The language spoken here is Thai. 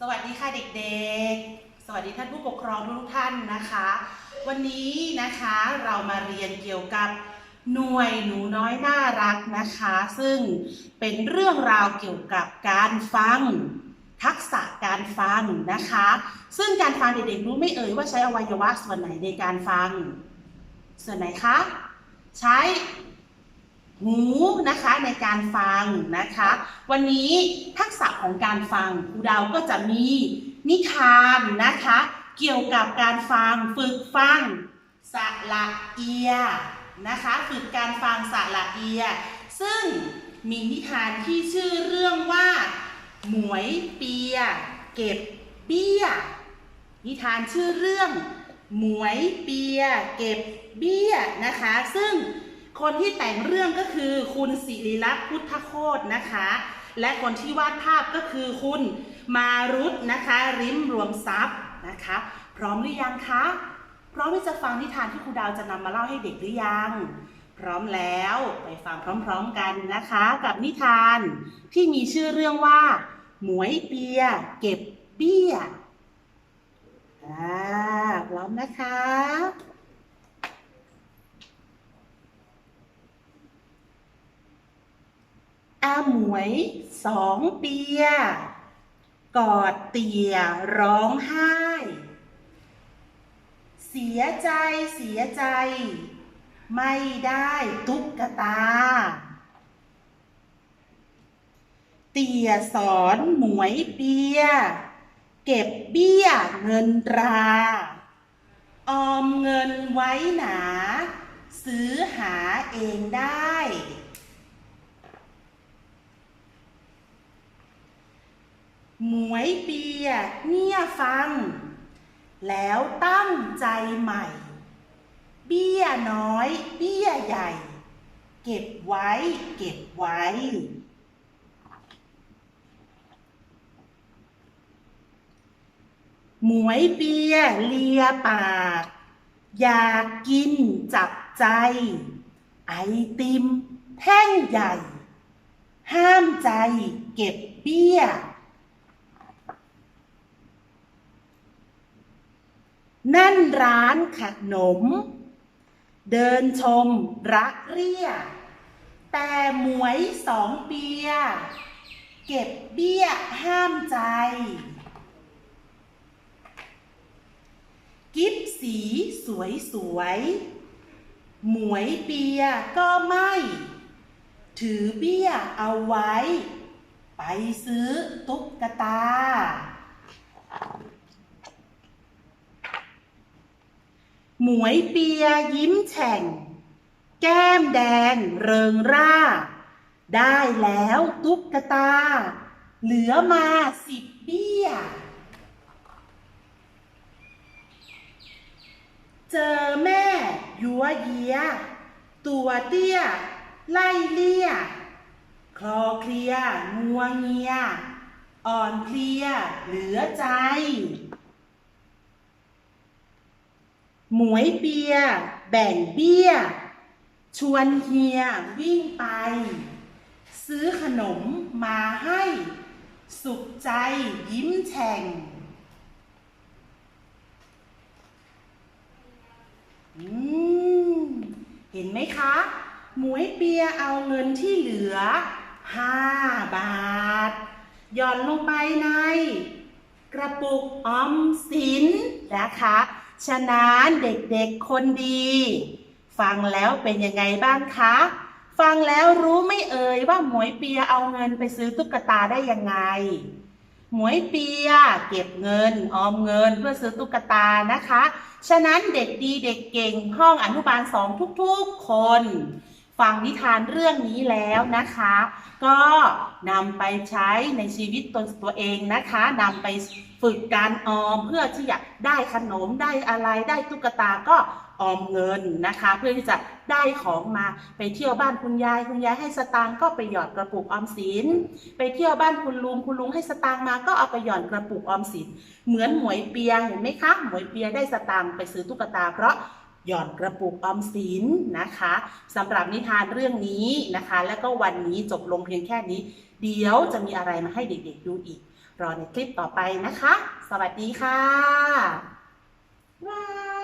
สวัสดีค่ะเด็กๆ สวัสดีท่านผู้ปกครองทุกท่านนะคะ วันนี้นะคะเรามาเรียนเกี่ยวกับหน่วยหนูน้อยน่ารักนะคะ ซึ่งเป็นเรื่องราวเกี่ยวกับการฟัง ทักษะการฟังนะคะ ซึ่งการฟังเด็กๆรู้ไม่เอ่ยว่าใช้อวัยวะส่วนไหนในการฟัง ส่วนไหนคะ ใช้ หูนะคะในการฟังนะคะ วันนี้ทักษะของการฟังครูดาวก็จะมีนิทานนะคะ เกี่ยวกับการฟังฝึกฟังสระเอียนะคะฝึกการฟังสระเอีย ซึ่งมีนิทานที่ชื่อเรื่องว่า หมวยเปีย เก็บเบี้ย นิทานชื่อเรื่อง หมวยเปีย เก็บเบี้ยนะคะ ซึ่ง คนที่แต่งเรื่องก็คือคุณศิริลักษณ์พุทธโคตนะคะ และคนที่วาดภาพก็คือคุณมารุตนะคะ ริมรวมทรัพย์นะคะ พร้อมหรือยังคะพร้อมที่จะฟังนิทานที่ครูดาวจะนำมาเล่าให้เด็กหรือยัง พร้อมแล้วไปฟังพร้อมๆกันนะคะ กับนิทานที่มีชื่อเรื่องว่า หมวยเปีย เก็บเบี้ยอ่าพร้อมนะคะ อาหมวยสองเปีย กอดเตียร้องไห้ เสียใจเสียใจ ไม่ได้ตุ๊กตา เตียสอนหมวยเปีย เก็บเบี้ยเงินตรา ออมเงินไว้หนา ซื้อหาเองได้ หมวยเปียเนี่ยฟัง แล้วตั้งใจใหม่ เบี้ยน้อย เบี้ยใหญ่ เก็บไว้ เก็บไว้หมวยเปียเลียปาก อยากกินจับใจ ไอติม แท่งใหญ่ ห้ามใจเก็บเบี้ย นั่นร้านขนม เดินชมรักเรีย แต่หมวยสองเปีย เก็บเบี้ยห้ามใจ กิฟสีสวยสวยๆหมวยเปียก็ไม่ ถือเบี้ยเอาไว้ ไปซื้อตุ๊กตา หมวยเปียยิ้มแฉ่ง แก้มแดงเริงร่า ได้แล้วตุ๊กตา เหลือมาสิบเบี้ย เจอแม่ยัวเยีย ตัวเตี้ย ไล่เลี่ย คลอเคลียงัวเงีย อ่อนเพลียเหลือใจ หมวยเปีย แบ่งเบี้ย ชวนเฮียวิ่งไป ซื้อขนมมาให้ สุขใจยิ้มแฉ่งอืมเห็นไหมคะ หมวยเปียเอาเงินที่เหลือ 5 บาท หย่อนลงไปใน กระปุกออมสินนะคะ ฉะนั้นเด็กๆคนดี ฟังแล้วเป็นยังไงบ้างคะ ฟังแล้วรู้ไม่เอ่ยว่าหมวยเปียเอาเงินไปซื้อตุ๊กตาได้ยังไง หมวยเปียเก็บเงินออมเงินเพื่อซื้อตุ๊กตานะคะ ฉะนั้นเด็กดีเด็กเก่งห้องอนุบาลสองทุกๆคน ฟังนิทานเรื่องนี้แล้วนะคะ ก็นำไปใช้ในชีวิตตนตัวเองนะคะนำไปฝึกการออมเพื่อที่จะได้ขนมได้อะไรได้ตุ๊กตาก็ออมเงินนะคะ เพื่อที่จะได้ของมาไปเที่ยวบ้านคุณยาย คุณยายให้สตางค์ก็ไปหยอดกระปุกออมสิน ไปเที่ยวบ้านคุณลุงคุณลุงให้สตางค์มาก็เอาไปหย่อนกระปุกออมสิน เหมือนหมวยเปียเห็นไหมคะหมวยเปียได้สตางค์ไปซื้อตุ๊กตาเพราะ หย่อนกระปุกออมสินนะคะสำหรับนิทานเรื่องนี้นะคะ แล้วก็วันนี้จบลงเพียงแค่นี้ เดี๋ยวจะมีอะไรมาให้เด็กๆดูอีก รอในคลิปต่อไปนะคะ สวัสดีค่ะบ๊าย